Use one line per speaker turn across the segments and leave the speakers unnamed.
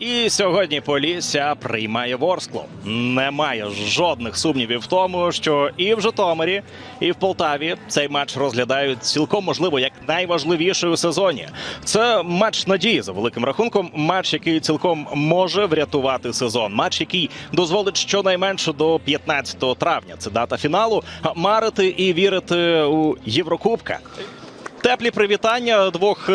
І сьогодні Полісся приймає Ворсклу. Немає жодних сумнівів в тому, що і в Житомирі, і в Полтаві цей матч розглядають цілком можливо як найважливіший у сезоні. Це матч надії за великим рахунком. Матч, який цілком може врятувати сезон. Матч, який дозволить щонайменше до 15 травня. Це дата фіналу. Марити і вірити у Єврокубка. Теплі привітання двох.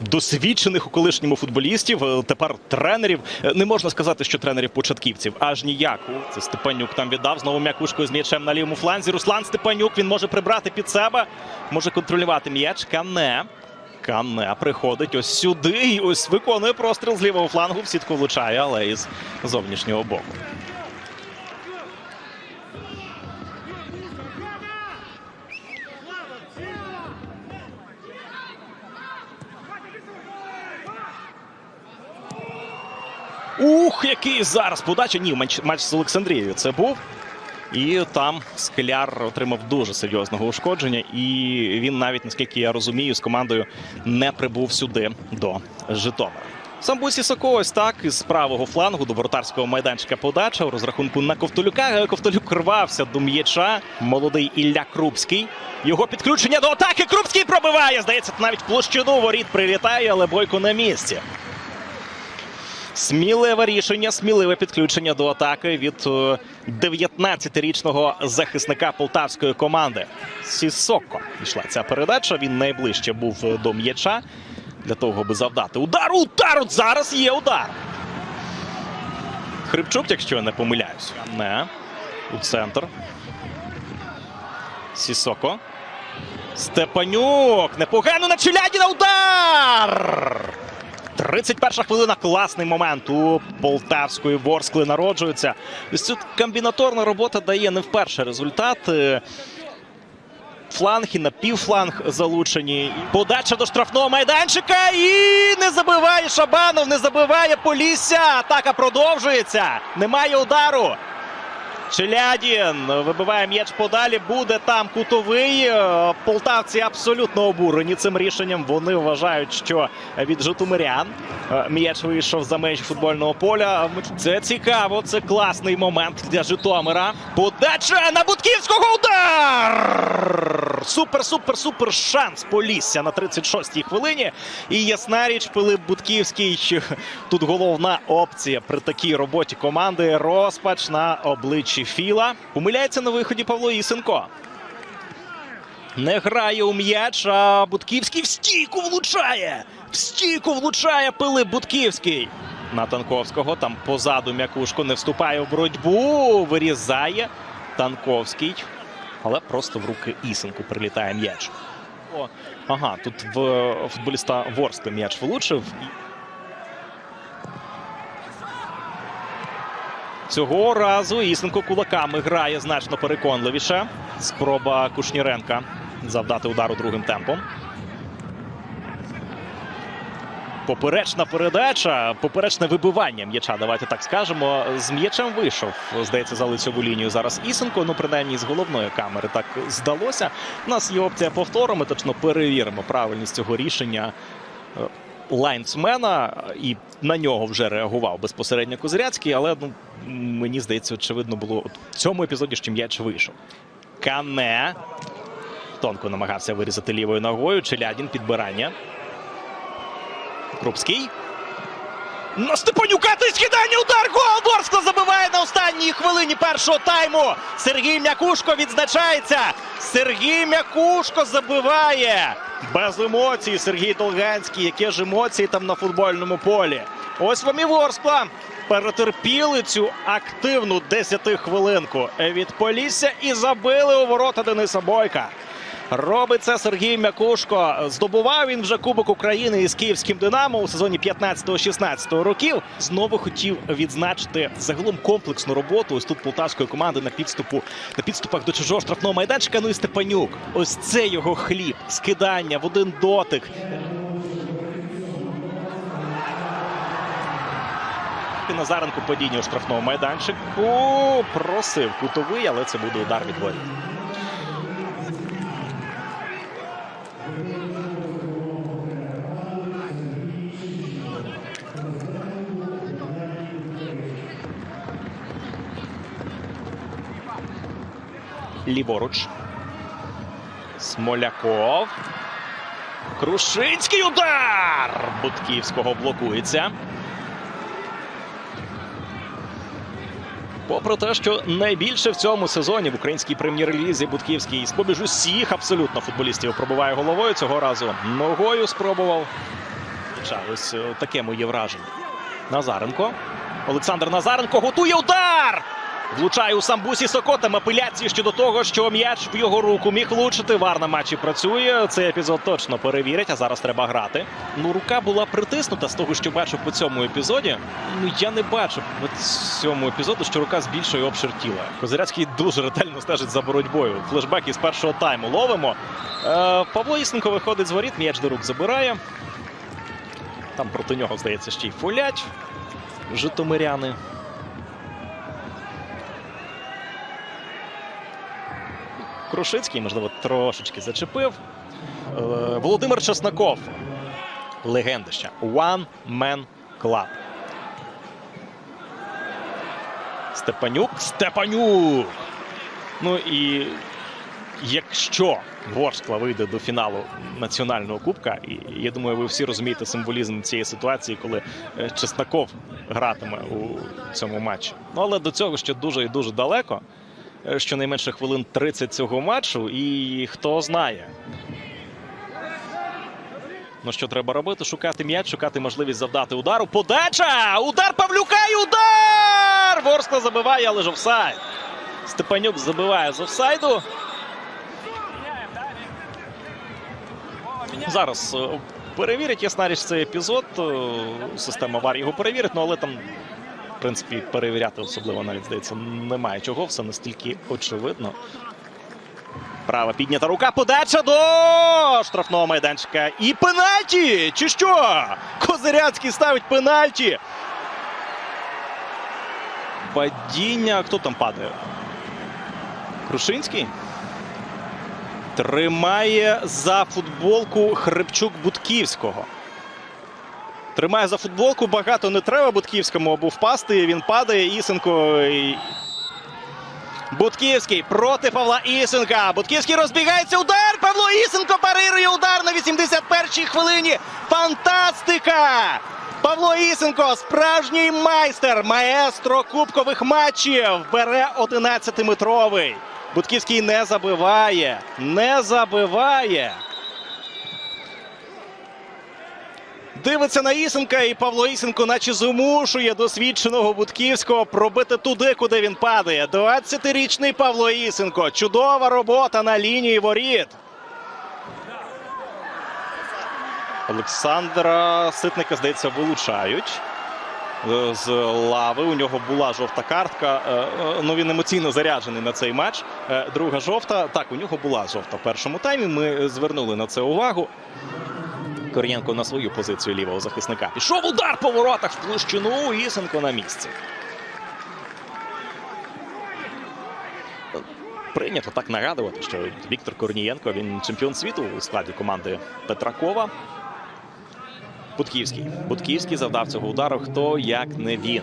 Досвідчених у колишньому футболістів, е, тепер тренерів. Е, Не можна сказати, що тренерів початківців. Аж ніяку. Це Степанюк там віддав. Знову м'якушкою з м'ячем на лівому фланзі. Руслан Степанюк він може прибрати під себе, може контролювати м'яч. Кане. Кане приходить ось сюди і ось виконує простріл з лівого флангу. В сітку влучає, але із зовнішнього боку. Ух, який зараз подача. Ні, матч, матч з Олександрією це був. І там Скляр отримав дуже серйозного ушкодження. І він навіть, наскільки я розумію, з командою не прибув сюди до Житомира. Сам Бусі Соко ось так із правого флангу до воротарського майданчика подача у розрахунку на Ковтолюка. Ковтолюк рвався до м'яча. Молодий Ілля Крупський. Його підключення до атаки. Крупський пробиває. Здається, навіть площину воріт прилітає, але бойко на місці. Сміливе рішення, сміливе підключення до атаки від е, 19-річного захисника полтавської команди. Сісоко йшла ця передача. Він найближче був е, до м'яча для того, аби завдати. Удар, удар! Зараз є удар. Хрипчук, якщо я не помиляюсь. Не. У центр. Сісоко. Степанюк. Непогано на Челядіна. Удар! 31 хвилина. Класний момент у полтавської Ворскли народжується. Ось тут комбінаторна робота дає не вперше результат. Е, Фланг і напівфланг залучені. Подача до штрафного майданчика. І не забиває Шабанов, не забиває Полісся. Атака продовжується. Немає удару. Челядін вибиває м'яч подалі. Буде там кутовий. Е, Полтавці абсолютно обурені цим рішенням. Вони вважають, що від Житомирян е, м'яч вийшов за межі футбольного поля. Це цікаво. Це класний момент для Житомира. Подача на Бутківського удар! Супер, супер, супер шанс Полісся на 36-й хвилині. І ясна річ, Пилип Будківський. Тут головна опція при такій роботі команди. Розпач на обличчі Філа. Помиляється на виході Павло Ісенко. Не грає у м'яч, а Будківський в стійку влучає. В стійку влучає Пилип Будківський. На Танковського там позаду м'якушко не вступає в боротьбу. Вирізає Танковський. Але просто в руки Ісенку прилітає м'яч. Ага, тут в футболіста Ворскли м'яч влучив. Цього разу Ісенко кулаками грає значно переконливіше. Спроба Кушніренка завдати удару другим темпом. Поперечна передача, поперечне вибивання м'яча, давайте так скажемо. З м'ячем вийшов, здається, за лицьову лінію зараз Ісенко. Ну, принаймні, з головної камери так здалося. У нас є опція повтору. Ми точно перевіримо правильність цього рішення е, лайнсмена, і на нього вже реагував безпосередньо Козиряцький, але ну, мені здається, очевидно було от в цьому епізоді, що м'яч вийшов. Кане. Тонко намагався вирізати лівою ногою. Челядін підбирання. Крупський. На Степанюка ти скидання удар! Гол! Ворскла забиває на останній хвилині першого тайму. Сергій М'якушко відзначається. Сергій М'якушко забиває. Без емоцій Сергій Долганський. Які ж емоції там на футбольному полі. Ось вам і Ворскла. Перетерпіли цю активну 10 хвилинку від Полісся і забили у ворота Дениса Бойка. Робить це Сергій Мякушко. Здобував він вже Кубок України із київським Динамо у сезоні 15-16 років. Знову хотів відзначити загалом комплексну роботу. Ось тут полтавської команди на підступу на підступах до чужого штрафного майданчика. Ну і Степанюк. Ось це його хліб. Скидання в один дотик. Назаренко падіння у штрафному майданчику. Просив кутовий, але це буде удар від воріт. Ліворуч. Смоляков. Крушинський удар! Бутківського блокується. Попри те, що найбільше в цьому сезоні в українській прем'єр-лізі Бутківський з-поміж усіх абсолютно футболістів пробиває головою. Цього разу ногою спробував. Ось е, таке моє враження. Назаренко. Олександр Назаренко готує удар! Влучає у самбусі Сокотам апеляції щодо того, що м'яч в його руку міг влучити. Вар на матчі працює. Цей епізод точно перевірять, а зараз треба грати. Ну, рука була притиснута з того, що бачив по цьому епізоді. Ну я не бачив по цьому епізоду, що рука збільшує обшир тіла. Козиряцький дуже ретельно стежить за боротьбою. Флешбек із першого тайму ловимо. Е, Павло Ісенко виходить з воріт, м'яч до рук забирає. Там проти нього, здається, ще й фоляч. Житомиряни. Крушицький, можливо, трошечки зачепив. Е, Володимир Чесноков. Легенда ще. One Man Club. Степанюк. Степанюк! Ну і якщо Ворскла вийде до фіналу національного кубка, і я думаю, ви всі розумієте символізм цієї ситуації, коли е, Чесноков гратиме у цьому матчі. Ну але до цього ще дуже і дуже далеко. Е, Щонайменше хвилин 30 цього матчу, і хто знає. Ну що треба робити? Шукати м'яч, шукати можливість завдати удару. Подача! Удар Павлюка і удар! Ворскла забиває, але ж офсайд. Степанюк забиває з офсайду. Зараз е, перевірять ясна річ цей епізод. Е, Система ВАР його перевірить, ну але там, принципі, перевіряти особливо навіть здається немає чого. Все настільки очевидно. Права піднята рука. Подача до штрафного майданчика. І пенальті! Чи що? Козиряцький ставить пенальті. Падіння. Хто там падає? Крушинський? Тримає за футболку Хрипчук Будківського. Тримає за футболку. Багато не треба Будківському або впасти. Він падає. Ісенко. Будківський проти Павла Ісенка. Будківський розбігається. Удар. Павло Ісенко парирує удар на 81-й хвилині. Фантастика! Павло Ісенко, справжній майстер, маестро кубкових матчів. Бере 11-метровий. Будківський не забиває. Не забиває. Дивиться на Ісенка, і Павло Ісенко, наче змушує досвідченого Будківського пробити туди, куди він падає. 20-річний Павло Ісенко. Чудова робота на лінії воріт. Олександра Ситника, здається, вилучають е, з лави. У нього була жовта картка. Е, е, Ну він емоційно заряджений на цей матч. Друга жовта. Так, у нього була жовта в першому таймі. Ми звернули на це увагу. Корнієнко на свою позицію лівого захисника. Пішов удар по воротах в площину. Ісенко на місці. Прийнято так нагадувати, що Віктор Корнієнко він чемпіон світу у складі команди Петракова. Будківський. Будківський завдав цього удару. Хто як не він.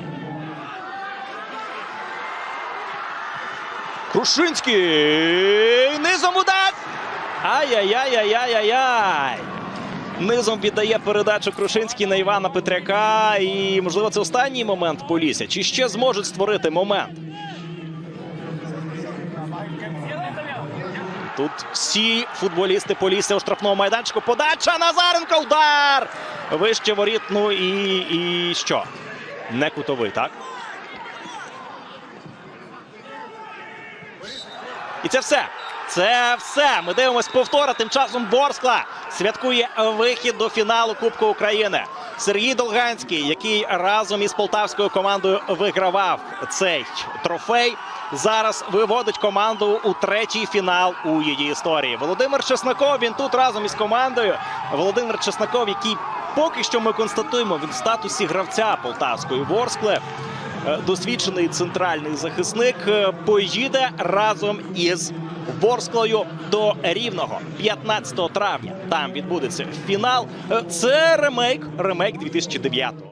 Крушинський! Низом удар! Ай-яй-яй-яй-яй-яй! Низом віддає передачу Крушинський на Івана Петряка. І, можливо, це останній момент Полісся. Чи ще зможуть створити момент? Тут всі футболісти Полісся у штрафному майданчику. Подача Назаренко. Удар! Вище воріт. Ну і, і що? Не кутовий, так? І це все. Це все. Ми дивимось повтора. Тим часом Борскла святкує вихід до фіналу Кубку України. Сергій Долганський, який разом із полтавською командою вигравав цей трофей, зараз виводить команду у третій фінал у її історії. Володимир Чесноков. Він тут разом із командою. Володимир Чесноков, який поки що ми констатуємо, він в статусі гравця полтавської Ворскли. Е, досвідчений центральний захисник е, поїде разом із Ворсклою до Рівного 15 травня. Там відбудеться фінал. Е, Це ремейк, ремейк 2009